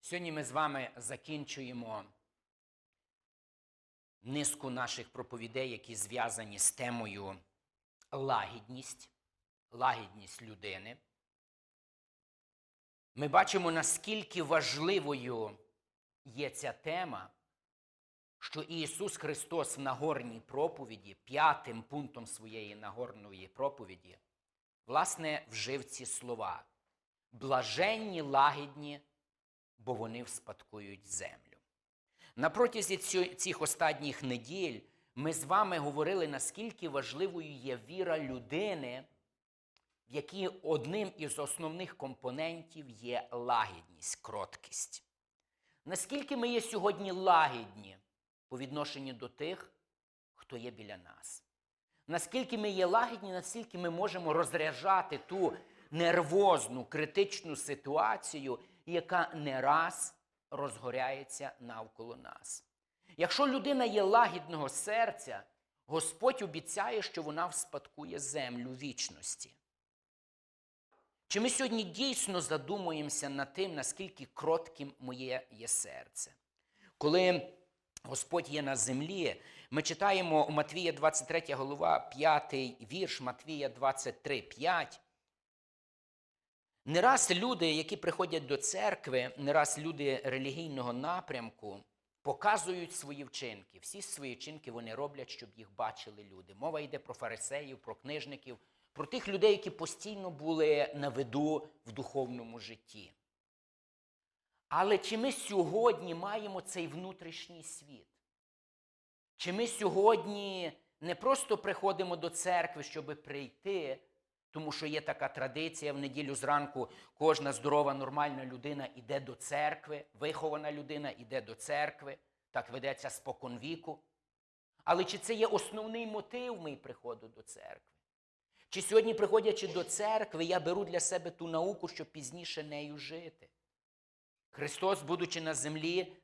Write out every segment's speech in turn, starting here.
Сьогодні ми з вами закінчуємо низку наших проповідей, які зв'язані з темою лагідність, лагідність людини. Ми бачимо, наскільки важливою є ця тема, що Ісус Христос в Нагорній проповіді, п'ятим пунктом своєї Нагорної проповіді, власне, вжив ці слова. Блаженні лагідні, бо вони вспадкують землю. На протязі цих останніх неділь ми з вами говорили, наскільки важливою є віра людини, в якій одним із основних компонентів є лагідність, кроткість. Наскільки ми є сьогодні лагідні по відношенню до тих, хто є біля нас? Наскільки ми є лагідні, настільки ми можемо розряджати ту нервозну, критичну ситуацію, яка не раз розгоряється навколо нас. Якщо людина є лагідного серця, Господь обіцяє, що вона вспадкує землю вічності. Чи ми сьогодні дійсно задумуємося над тим, наскільки кротким моє є серце? Коли Господь є на землі, ми читаємо у Матвія 23 голова, 5 вірш, Матвія 23, 5. Не раз люди, які приходять до церкви, не раз люди релігійного напрямку показують свої вчинки. Всі свої вчинки вони роблять, щоб їх бачили люди. Мова йде про фарисеїв, про книжників, про тих людей, які постійно були на виду в духовному житті. Але чи ми сьогодні маємо цей внутрішній світ? Чи ми сьогодні не просто приходимо до церкви, щоб прийти, тому що є така традиція в неділю зранку кожна здорова, нормальна людина йде до церкви, вихована людина йде до церкви, так ведеться спокон віку. Але чи це є основний мотив мій приходу до церкви? Чи сьогодні, приходячи до церкви, я беру для себе ту науку, щоб пізніше нею жити? Христос, будучи на землі,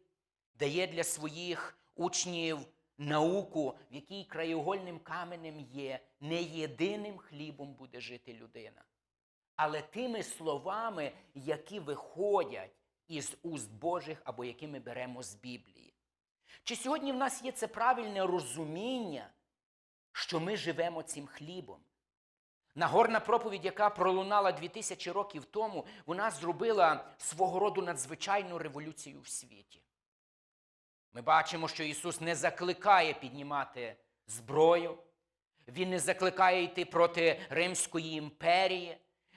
дає для своїх учнів науку, в якій краєугольним каменем є не єдиним хлібом буде жити людина, але тими словами, які виходять із уст Божих або які ми беремо з Біблії. Чи сьогодні в нас є це правильне розуміння, що ми живемо цим хлібом? Нагорна проповідь, яка пролунала 2000 років тому, вона зробила свого роду надзвичайну революцію в світі. Ми бачимо, що Ісус не закликає піднімати зброю, Він не закликає йти проти Римської імперії,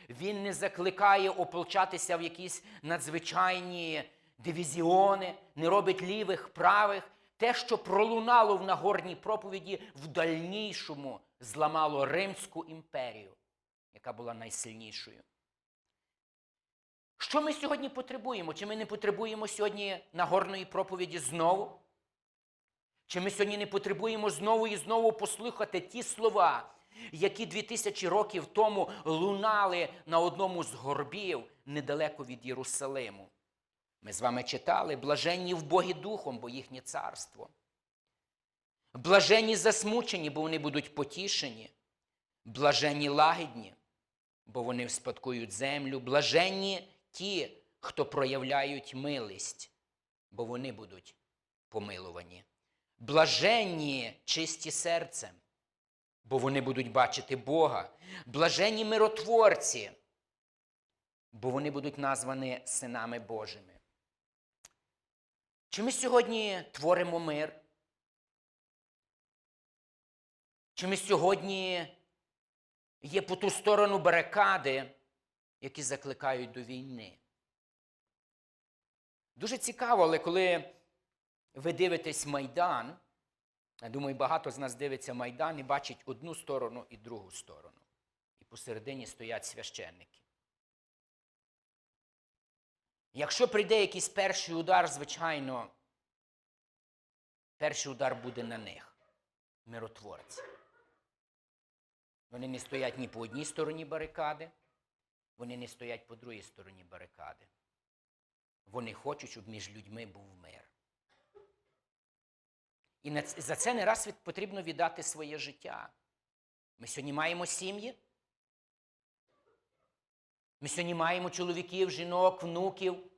Він не закликає ополчатися в якісь надзвичайні дивізіони, не робить лівих, правих. Те, що пролунало в Нагорній проповіді, в дальнішому зламало Римську імперію, яка була найсильнішою. Що ми сьогодні потребуємо? Чи ми не потребуємо сьогодні Нагорної проповіді знову? Чи ми сьогодні не потребуємо знову і знову послухати ті слова, які 2000 років тому лунали на одному з горбів недалеко від Єрусалиму? Ми з вами читали блаженні в Богі Духом, бо їхнє царство. Блаженні засмучені, бо вони будуть потішені. Блаженні лагідні, бо вони вспадкують землю. Блаженні ті, хто проявляють милість, бо вони будуть помилувані. Блаженні чисті серцем, бо вони будуть бачити Бога. Блаженні миротворці, бо вони будуть названі синами Божими. Чи ми сьогодні творимо мир? Чи ми сьогодні є по ту сторону барикади, які закликають до війни? Дуже цікаво, але коли ви дивитесь Майдан, я думаю, багато з нас дивиться Майдан і бачить одну сторону і другу сторону. І посередині стоять священники. Якщо прийде якийсь перший удар, звичайно, перший удар буде на них, миротворці. Вони не стоять ні по одній стороні барикади, вони не стоять по другій стороні барикади. Вони хочуть, щоб між людьми був мир. І за це не раз потрібно віддати своє життя. Ми сьогодні маємо сім'ї. Ми сьогодні маємо чоловіків, жінок, внуків.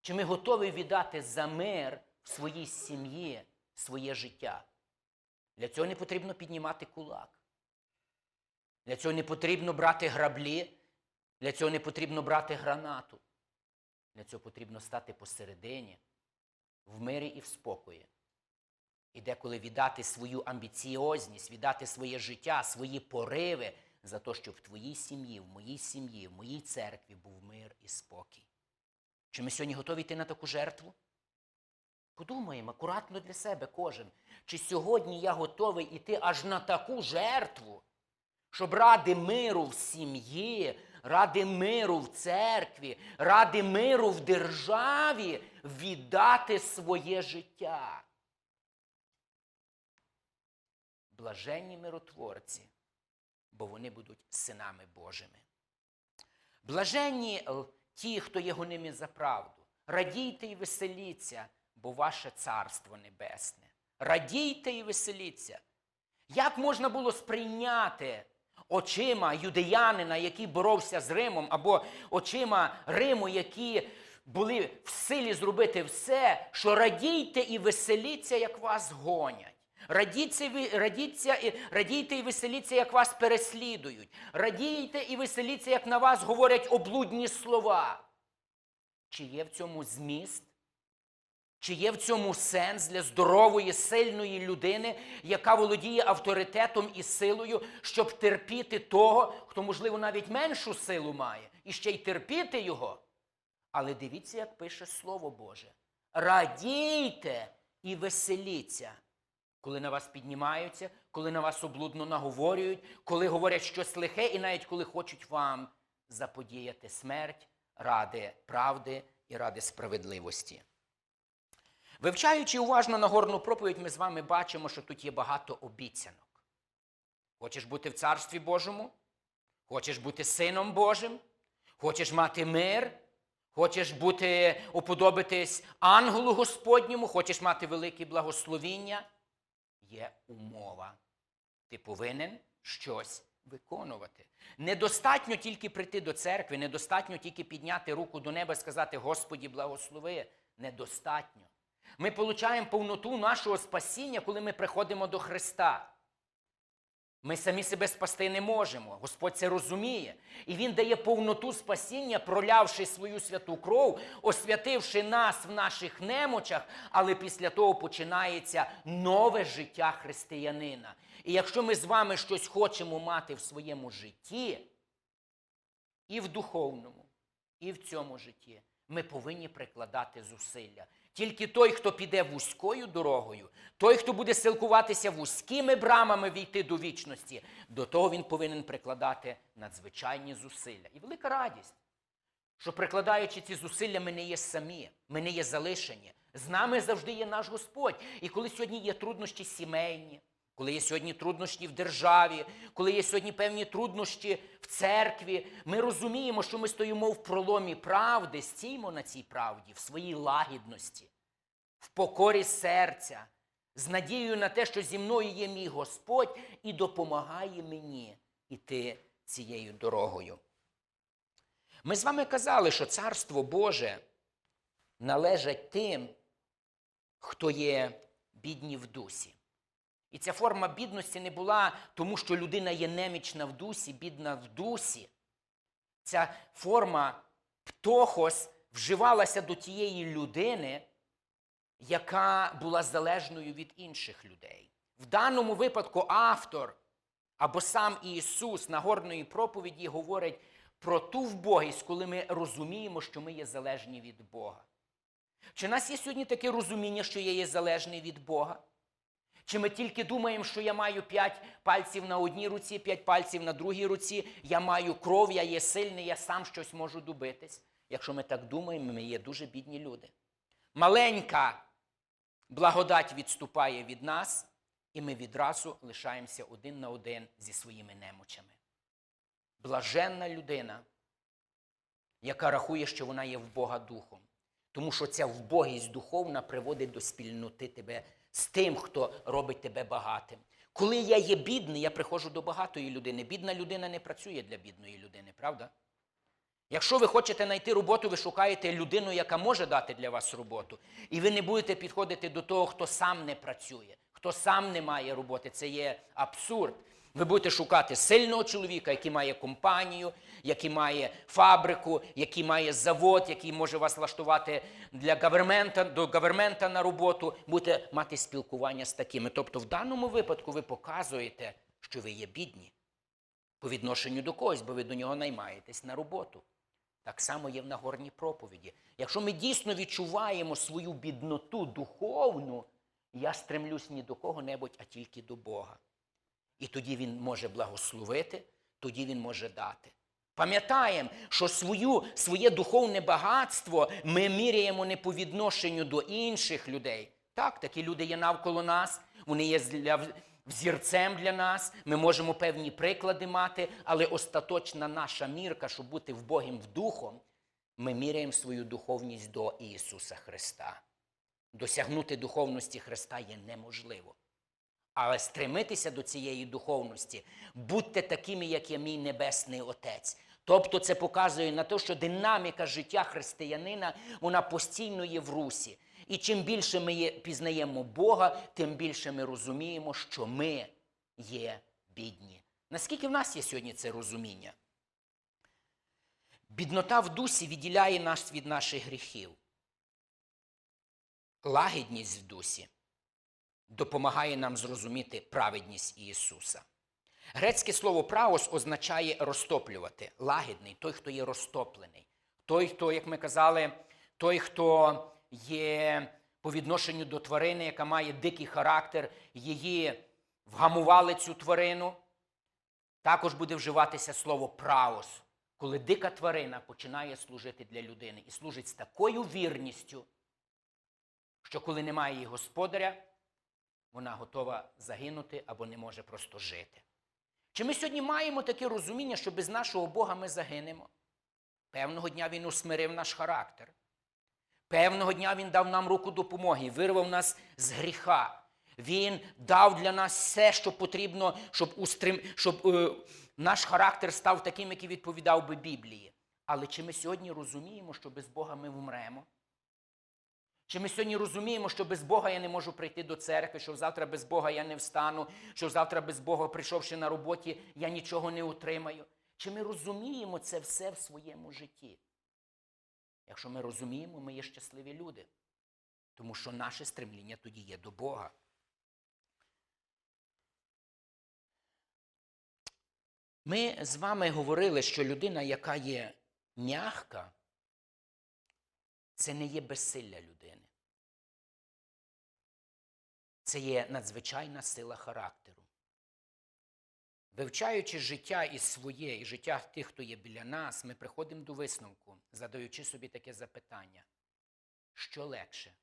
Чи ми готові віддати за мир в своїй сім'ї своє життя? Для цього не потрібно піднімати кулак. Для цього не потрібно брати граблі, для цього не потрібно брати гранату. Для цього потрібно стати посередині, в мирі і в спокої. І деколи віддати свою амбіціозність, віддати своє життя, свої пориви за те, щоб в твоїй сім'ї, в моїй сім'ї, в моїй церкві був мир і спокій. Чи ми сьогодні готові йти на таку жертву? Подумаємо акуратно для себе кожен. Чи сьогодні я готовий іти аж на таку жертву, щоб ради миру в сім'ї, ради миру в церкві, ради миру в державі віддати своє життя? Блаженні миротворці, бо вони будуть синами Божими. Блаженні е, ті, хто є гоними за правду. Радійте і веселіться, бо ваше царство небесне. Радійте і веселіться. Як можна було сприйняти очима юдеянина, який боровся з Римом, або очима Риму, які були в силі зробити все, що радійте і веселіться, як вас гонять. Радійте, ви- радіться, радійте і веселіться, як вас переслідують. Радійте і веселіться, як на вас говорять облудні слова. Чи є в цьому зміст? Чи є в цьому сенс для здорової, сильної людини, яка володіє авторитетом і силою, щоб терпіти того, хто, можливо, навіть меншу силу має, і ще й терпіти його? Але дивіться, як пише Слово Боже. Радійте і веселіться, коли на вас піднімаються, коли на вас облудно наговорюють, коли говорять щось лихе, і навіть коли хочуть вам заподіяти смерть ради правди і ради справедливості. Вивчаючи уважно Нагорну проповідь, ми з вами бачимо, що тут є багато обіцянок. Хочеш бути в Царстві Божому? Хочеш бути сином Божим? Хочеш мати мир? Хочеш бути, уподобитись ангелу Господньому? Хочеш мати велике благословіння? Є умова. Ти повинен щось виконувати. Недостатньо тільки прийти до церкви, недостатньо тільки підняти руку до неба і сказати Господі, благослови. Недостатньо. Ми получаємо повноту нашого спасіння, коли ми приходимо до Христа. Ми самі себе спасти не можемо. Господь це розуміє. І Він дає повноту спасіння, пролявши свою святу кров, освятивши нас в наших немочах, але після того починається нове життя християнина. І якщо ми з вами щось хочемо мати в своєму житті, і в духовному, і в цьому житті, ми повинні прикладати зусилля. Тільки той, хто піде вузькою дорогою, той, хто буде силкуватися вузькими брамами війти до вічності, до того він повинен прикладати надзвичайні зусилля. І велика радість, що прикладаючи ці зусилля, ми не є самі, ми не є залишені. З нами завжди є наш Господь. І коли сьогодні є труднощі сімейні, коли є сьогодні труднощі в державі, коли є сьогодні певні труднощі в церкві, ми розуміємо, що ми стоїмо в проломі правди, стіймо на цій правді, в своїй лагідності, в покорі серця, з надією на те, що зі мною є мій Господь і допомагає мені іти цією дорогою. Ми з вами казали, що Царство Боже належить тим, хто є бідні в дусі. І ця форма бідності не була тому, що людина є немічна в дусі, бідна в дусі. Ця форма птохос вживалася до тієї людини, яка була залежною від інших людей. В даному випадку автор або сам Ісус Нагорної проповіді говорить про ту вбогість, коли ми розуміємо, що ми є залежні від Бога. Чи нас є сьогодні таке розуміння, що я є залежний від Бога? Чи ми тільки думаємо, що я маю п'ять пальців на одній руці, п'ять пальців на другій руці, я маю кров, я є сильний, я сам щось можу добитись. Якщо ми так думаємо, ми є дуже бідні люди. Маленька благодать відступає від нас, і ми відразу лишаємося один на один зі своїми немочами. Блаженна людина, яка рахує, що вона є в Бога духом. Тому що ця вбогість духовна приводить до спільноти тебе з тим, хто робить тебе багатим. Коли я є бідний, я приходжу до багатої людини. Бідна людина не працює для бідної людини, правда? Якщо ви хочете знайти роботу, ви шукаєте людину, яка може дати для вас роботу. І ви не будете підходити до того, хто сам не працює, хто сам не має роботи. Це є абсурд. Ви будете шукати сильного чоловіка, який має компанію, який має фабрику, який має завод, який може вас влаштувати для гавермента, до гавермента на роботу. Будете мати спілкування з такими. Тобто, в даному випадку ви показуєте, що ви є бідні по відношенню до когось, бо ви до нього наймаєтесь на роботу. Так само є в Нагорній проповіді. Якщо ми дійсно відчуваємо свою бідноту духовну, я стремлюсь ні до кого-небудь, а тільки до Бога. І тоді Він може благословити, тоді Він може дати. Пам'ятаємо, що свою, своє духовне багатство ми міряємо не по відношенню до інших людей. Так, такі люди є навколо нас, вони є для, взірцем для нас, ми можемо певні приклади мати, але остаточна наша мірка, щоб бути в Богім в духом, ми міряємо свою духовність до Ісуса Христа. Досягнути духовності Христа є неможливо. Але стремитися до цієї духовності, будьте такими, як є мій Небесний Отець. Тобто це показує на те, що динаміка життя християнина вона постійно є в русі. І чим більше ми пізнаємо Бога, тим більше ми розуміємо, що ми є бідні. Наскільки в нас є сьогодні це розуміння? Біднота в дусі відділяє нас від наших гріхів. Лагідність в дусі допомагає нам зрозуміти праведність Ісуса. Грецьке слово праос означає розтоплювати, лагідний, той, хто є розтоплений. Той, хто, як ми казали, той, хто є по відношенню до тварини, яка має дикий характер, її вгамували цю тварину. Також буде вживатися слово праос, коли дика тварина починає служити для людини і служить з такою вірністю, що коли немає її господаря, вона готова загинути або не може просто жити. Чи ми сьогодні маємо таке розуміння, що без нашого Бога ми загинемо? Певного дня Він усмирив наш характер. Певного дня Він дав нам руку допомоги, вирвав нас з гріха. Він дав для нас все, що потрібно, щоб, устрим... щоб е, наш характер став таким, який відповідав би Біблії. Але чи ми сьогодні розуміємо, що без Бога ми вмремо? Чи ми сьогодні розуміємо, що без Бога я не можу прийти до церкви, що завтра без Бога я не встану, що завтра без Бога, прийшовши на роботі, я нічого не отримаю? Чи ми розуміємо це все в своєму житті? Якщо ми розуміємо, ми є щасливі люди, тому що наше стремління тоді є до Бога. Ми з вами говорили, що людина, яка є м'ягка, це не є безсилля людини. Це є надзвичайна сила характеру. Вивчаючи життя і своє, і життя тих, хто є біля нас, ми приходимо до висновку, задаючи собі таке запитання: що легше?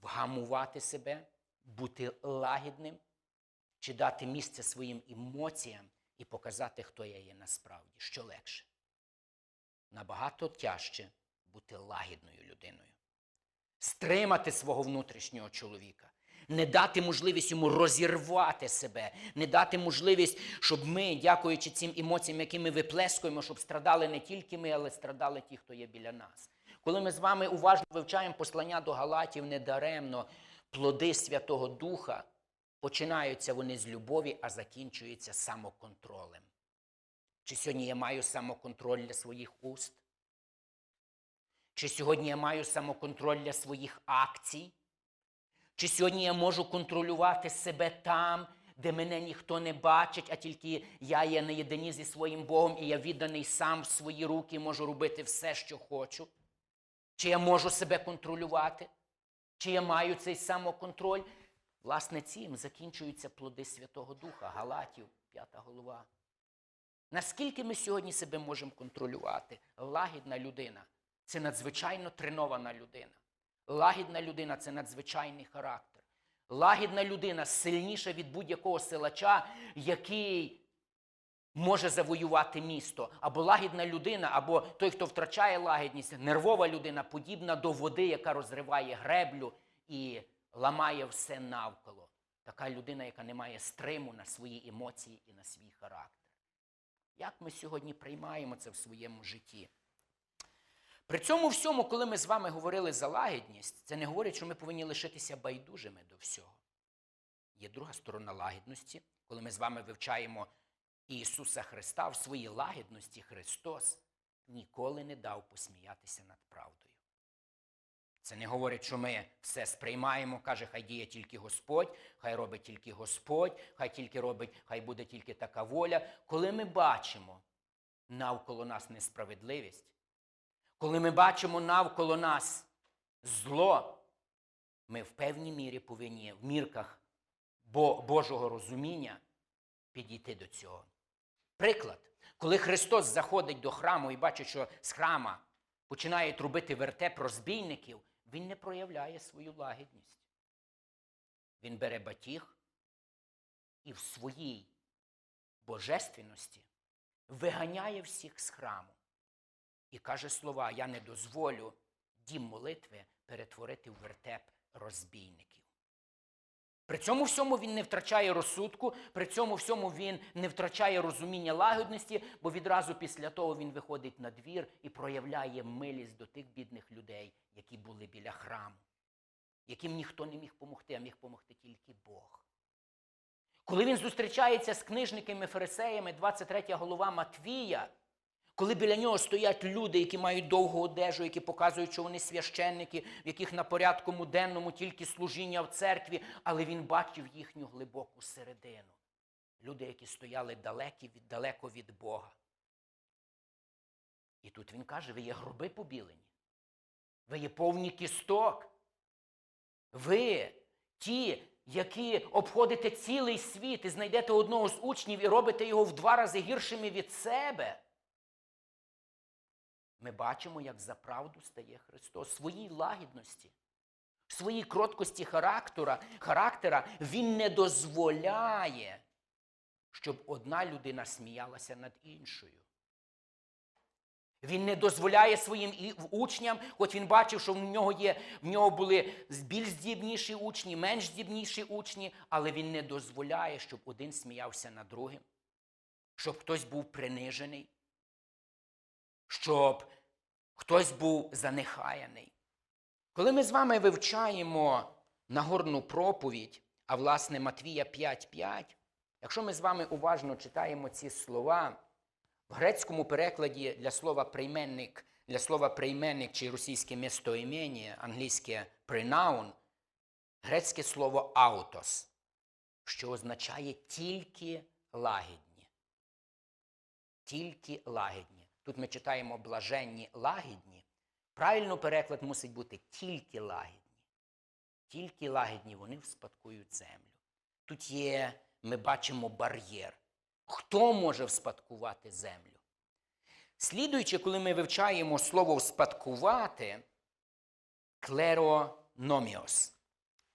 Вгамувати себе, бути лагідним, чи дати місце своїм емоціям і показати, хто я є насправді? Що легше? Набагато тяжче бути лагідною людиною, стримати свого внутрішнього чоловіка, не дати можливість йому розірвати себе, не дати можливість, щоб ми, дякуючи цим емоціям, які ми виплескуємо, щоб страдали не тільки ми, але страдали ті, хто є біля нас. Коли ми з вами уважно вивчаємо послання до Галатів недаремно, плоди Святого Духа, починаються вони з любові, а закінчуються самоконтролем. Чи сьогодні я маю самоконтроль для своїх уст? Чи сьогодні я маю самоконтроль для своїх акцій? Чи сьогодні я можу контролювати себе там, де мене ніхто не бачить, а тільки я є наєдині зі своїм Богом, і я відданий сам в свої руки, можу робити все, що хочу? Чи я можу себе контролювати? Чи я маю цей самоконтроль? Власне, цим закінчуються плоди Святого Духа, Галатів, п'ята голова. Наскільки ми сьогодні себе можемо контролювати? Лагідна людина це надзвичайно тренована людина. Лагідна людина це надзвичайний характер. Лагідна людина сильніша від будь-якого силача, який може завоювати місто. Або лагідна людина, або той, хто втрачає лагідність, нервова людина, подібна до води, яка розриває греблю і ламає все навколо. Така людина, яка не має стриму на свої емоції і на свій характер. Як ми сьогодні приймаємо це в своєму житті? При цьому всьому, коли ми з вами говорили за лагідність, це не говорить, що ми повинні лишитися байдужими до всього. Є друга сторона лагідності, коли ми з вами вивчаємо Ісуса Христа в своїй лагідності Христос ніколи не дав посміятися над правдою. Це не говорить, що ми все сприймаємо, каже, хай діє тільки Господь, хай робить тільки Господь, хай тільки робить, хай буде тільки така воля. Коли ми бачимо навколо нас несправедливість, коли ми бачимо навколо нас зло, ми в певній мірі повинні в мірках Божого розуміння підійти до цього. Приклад, коли Христос заходить до храму і бачить, що з храма починає трубити вертеп розбійників, Він не проявляє свою лагідність. Він бере батіг і в своїй божественності виганяє всіх з храму і каже слова: Я не дозволю дім молитви перетворити в вертеп розбійників. При цьому всьому він не втрачає розсудку, при цьому всьому він не втрачає розуміння лагідності, бо відразу після того він виходить на двір і проявляє милість до тих бідних людей, які були біля храму, яким ніхто не міг помогти, а міг помогти тільки Бог. Коли він зустрічається з книжниками фарисеями, 23 голова Матвія, коли біля нього стоять люди, які мають довгу одежу, які показують, що вони священники, в яких на порядку денному тільки служіння в церкві, але він бачив їхню глибоку середину. Люди, які стояли далекі далеко від Бога. І тут він каже: ви є гроби побілені, ви є повні кісток. Ви ті, які обходите цілий світ і знайдете одного з учнів і робите його в два рази гіршими від себе. Ми бачимо, як за правду стає Христос своїй лагідності, своїй кроткості характера, характера Він не дозволяє, щоб одна людина сміялася над іншою. Він не дозволяє своїм учням, хоч він бачив, що в нього є, в нього були більш здібніші учні, менш здібніші учні, але він не дозволяє, щоб один сміявся над другим, щоб хтось був принижений, щоб хтось був занехаяний. Коли ми з вами вивчаємо Нагорну проповідь, а власне Матвія 5.5, якщо ми з вами уважно читаємо ці слова, в грецькому перекладі для слова прийменник, для слова прийменник чи російське местоімення, англійське pronoun, грецьке слово аутос, що означає тільки лагідні. Тільки лагідні. Тут ми читаємо блаженні лагідні. Правильно переклад мусить бути тільки лагідні. Тільки лагідні вони вспадкують землю. Тут є, ми бачимо бар'єр. Хто може вспадкувати землю? Слідуючи, коли ми вивчаємо слово вспадкувати, клерономіос.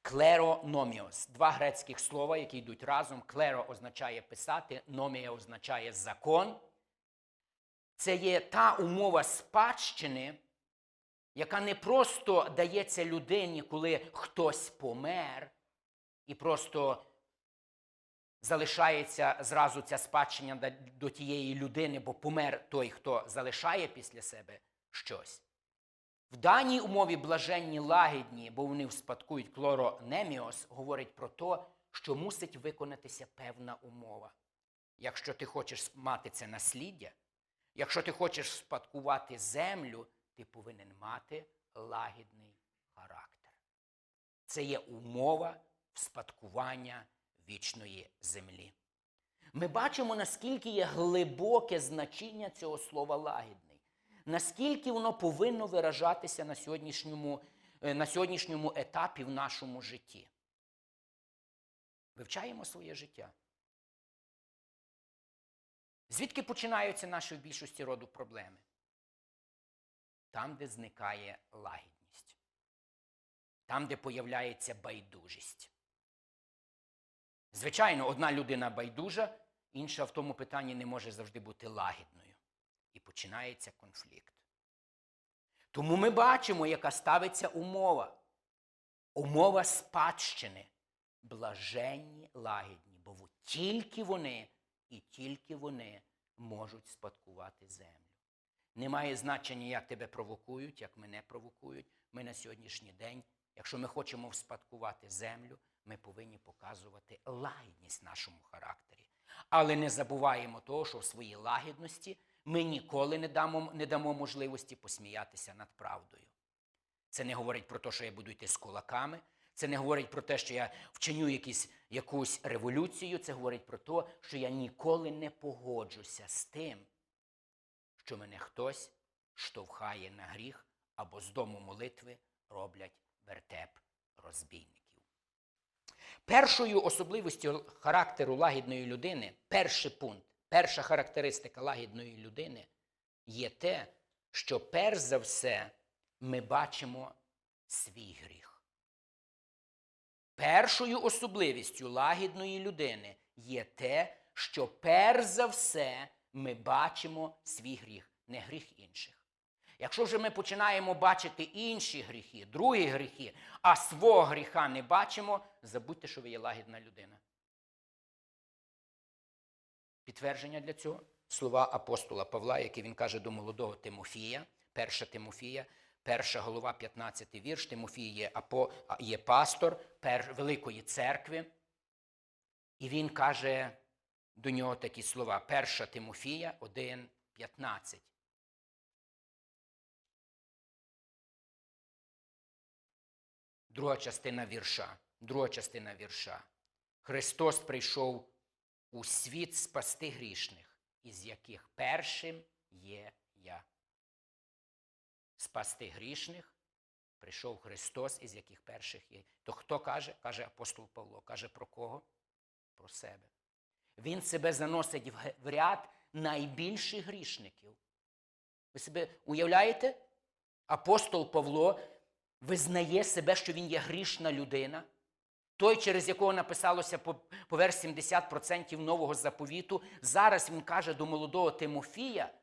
Клерономіос. Два грецьких слова, які йдуть разом. Клеро означає писати, номія означає закон. Це є та умова спадщини, яка не просто дається людині, коли хтось помер, і просто залишається зразу ця спадщина до- тієї людини, бо помер той, хто залишає після себе щось. В даній умові блаженні лагідні, бо вони вспадкують клоронеміос, говорить про те, що мусить виконатися певна умова. Якщо ти хочеш мати це насліддя, якщо ти хочеш спадкувати землю, ти повинен мати лагідний характер. Це є умова вспадкування вічної землі. Ми бачимо, наскільки є глибоке значення цього слова лагідний, наскільки воно повинно виражатися на сьогоднішньому, е, на сьогоднішньому етапі в нашому житті. Вивчаємо своє життя. Звідки починаються наші в більшості роду проблеми? Там, де зникає лагідність, там, де появляється байдужість. Звичайно, одна людина байдужа, інша в тому питанні не може завжди бути лагідною. І починається конфлікт. Тому ми бачимо, яка ставиться умова. Умова спадщини. Блаженні лагідні, бо тільки вони і тільки вони можуть спадкувати землю. Немає значення, як тебе провокують, як мене провокують. Ми на сьогоднішній день, якщо ми хочемо вспадкувати землю, ми повинні показувати лагідність нашому характері. Але не забуваємо того, що в своїй лагідності ми ніколи не дамо, не дамо можливості посміятися над правдою. Це не говорить про те, що я буду йти з кулаками. Це не говорить про те, що я вчиню якісь, якусь революцію. Це говорить про те, що я ніколи не погоджуся з тим, що мене хтось штовхає на гріх або з дому молитви роблять вертеп розбійників. Першою особливістю характеру лагідної людини, перший пункт, перша характеристика лагідної людини є те, що перш за все ми бачимо свій гріх. Першою особливістю лагідної людини є те, що перш за все ми бачимо свій гріх, не гріх інших. Якщо вже ми починаємо бачити інші гріхи, другі гріхи, а свого гріха не бачимо, забудьте, що ви є лагідна людина. Підтвердження для цього слова апостола Павла, які він каже до молодого Тимофія, перша Тимофія, перша голова, 15 вірш. Тимофій є, апо, є пастор пер, Великої церкви. І він каже до нього такі слова. Перша Тимофія 1, 15. Друга частина вірша. Друга частина вірша. Христос прийшов у світ спасти грішних, із яких першим є я. Спасти грішних прийшов Христос, із яких перших є. То хто каже? Каже апостол Павло. Каже про кого? Про себе. Він себе заносить в ряд найбільших грішників. Ви себе уявляєте? Апостол Павло визнає себе, що він є грішна людина. Той, через якого написалося по- поверх 70% нового заповіту, зараз він каже до молодого Тимофія,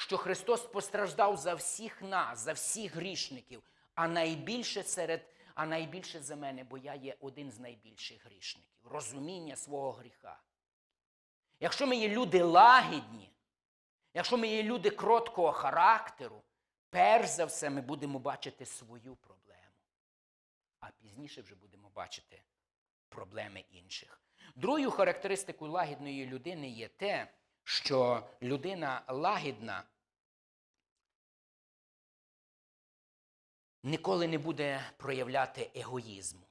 що Христос постраждав за всіх нас, за всіх грішників, а найбільше серед, а найбільше за мене, бо я є один з найбільших грішників. Розуміння свого гріха. Якщо ми є люди лагідні, якщо ми є люди кроткого характеру, перш за все ми будемо бачити свою проблему, а пізніше вже будемо бачити проблеми інших. Другою характеристикою лагідної людини є те, що людина лагідна ніколи не буде проявляти егоїзму.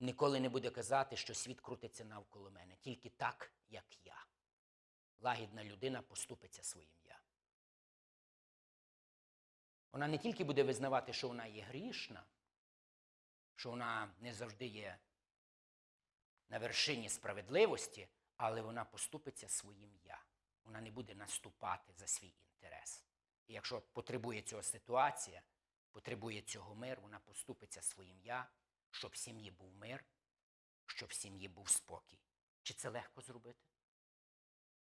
Ніколи не буде казати, що світ крутиться навколо мене, тільки так, як я. Лагідна людина поступиться своїм я. Вона не тільки буде визнавати, що вона є грішна, що вона не завжди є на вершині справедливості, але вона поступиться своїм я. Вона не буде наступати за свій інтерес. І якщо потребує цього ситуація, потребує цього мир, вона поступиться своїм я, щоб в сім'ї був мир, щоб в сім'ї був спокій. Чи це легко зробити?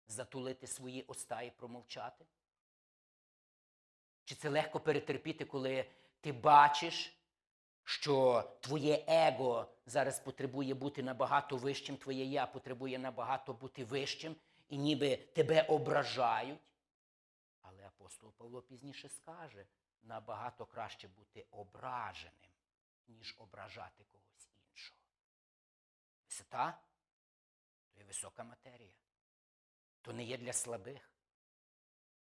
Затулити свої уста і промовчати? Чи це легко перетерпіти, коли ти бачиш, що твоє его зараз потребує бути набагато вищим, твоє я потребує набагато бути вищим, і ніби тебе ображають? Але апостол Павло пізніше скаже, набагато краще бути ображеним, ніж ображати когось іншого. Висота то є висока матерія. То не є для слабих.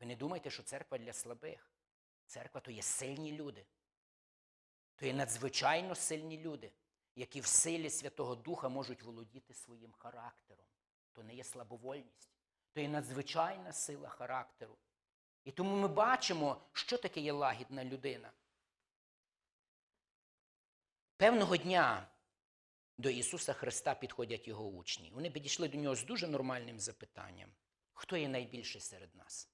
Ви не думайте, що церква для слабих. Церква то є сильні люди. То є надзвичайно сильні люди, які в силі Святого Духа можуть володіти своїм характером. То не є слабовольність, то є надзвичайна сила характеру. І тому ми бачимо, що таке є лагідна людина. Певного дня до Ісуса Христа підходять його учні. Вони підійшли до нього з дуже нормальним запитанням: хто є найбільший серед нас?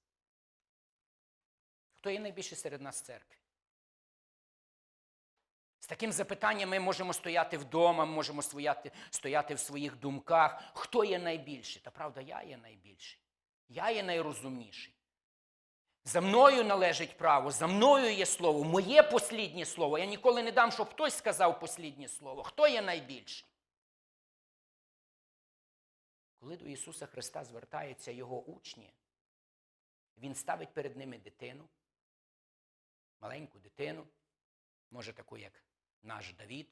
Хто є найбільший серед нас в церкві? З таким запитанням ми можемо стояти вдома, можемо стояти, стояти в своїх думках. Хто є найбільший? Та правда, я є найбільший. Я є найрозумніший. За мною належить право, за мною є слово, моє посліднє слово. Я ніколи не дам, щоб хтось сказав посліднє слово. Хто є найбільший? Коли до Ісуса Христа звертаються Його учні, Він ставить перед ними дитину, маленьку дитину, може таку, як наш Давід,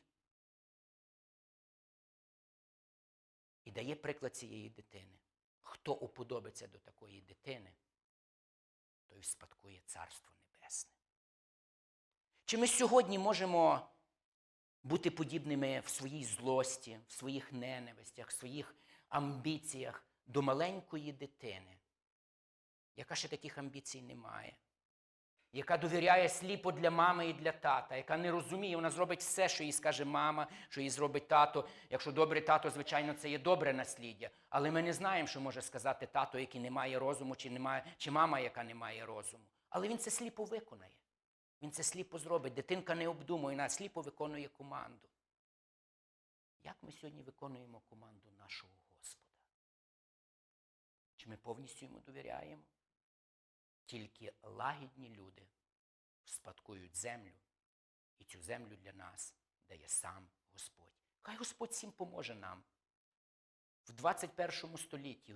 і дає приклад цієї дитини. Хто уподобиться до такої дитини, той спадкує Царство Небесне. Чи ми сьогодні можемо бути подібними в своїй злості, в своїх ненавистях, в своїх амбіціях до маленької дитини, яка ще таких амбіцій не має, яка довіряє сліпо для мами і для тата, яка не розуміє, вона зробить все, що їй скаже мама, що їй зробить тато. Якщо добрий тато, звичайно, це є добре насліддя. Але ми не знаємо, що може сказати тато, який не має розуму, чи, не чи мама, яка не має розуму. Але він це сліпо виконає. Він це сліпо зробить. Дитинка не обдумує, вона сліпо виконує команду. Як ми сьогодні виконуємо команду нашого Господа? Чи ми повністю йому довіряємо? Тільки лагідні люди спадкують землю, і цю землю для нас дає сам Господь. Хай Господь всім поможе нам. В 21 столітті,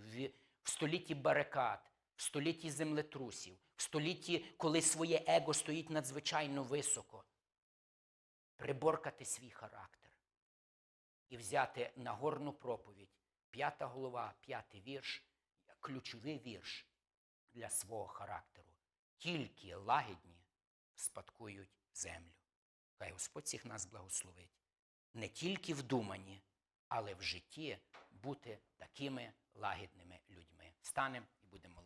в столітті барикад, в столітті землетрусів, в столітті, коли своє его стоїть надзвичайно високо, приборкати свій характер і взяти Нагорну проповідь, п'ята голова, п'ятий вірш, ключовий вірш для свого характеру. Тільки лагідні спадкують землю. Хай Господь всіх нас благословить. Не тільки в думанні, але в житті бути такими лагідними людьми. Станемо і будемо.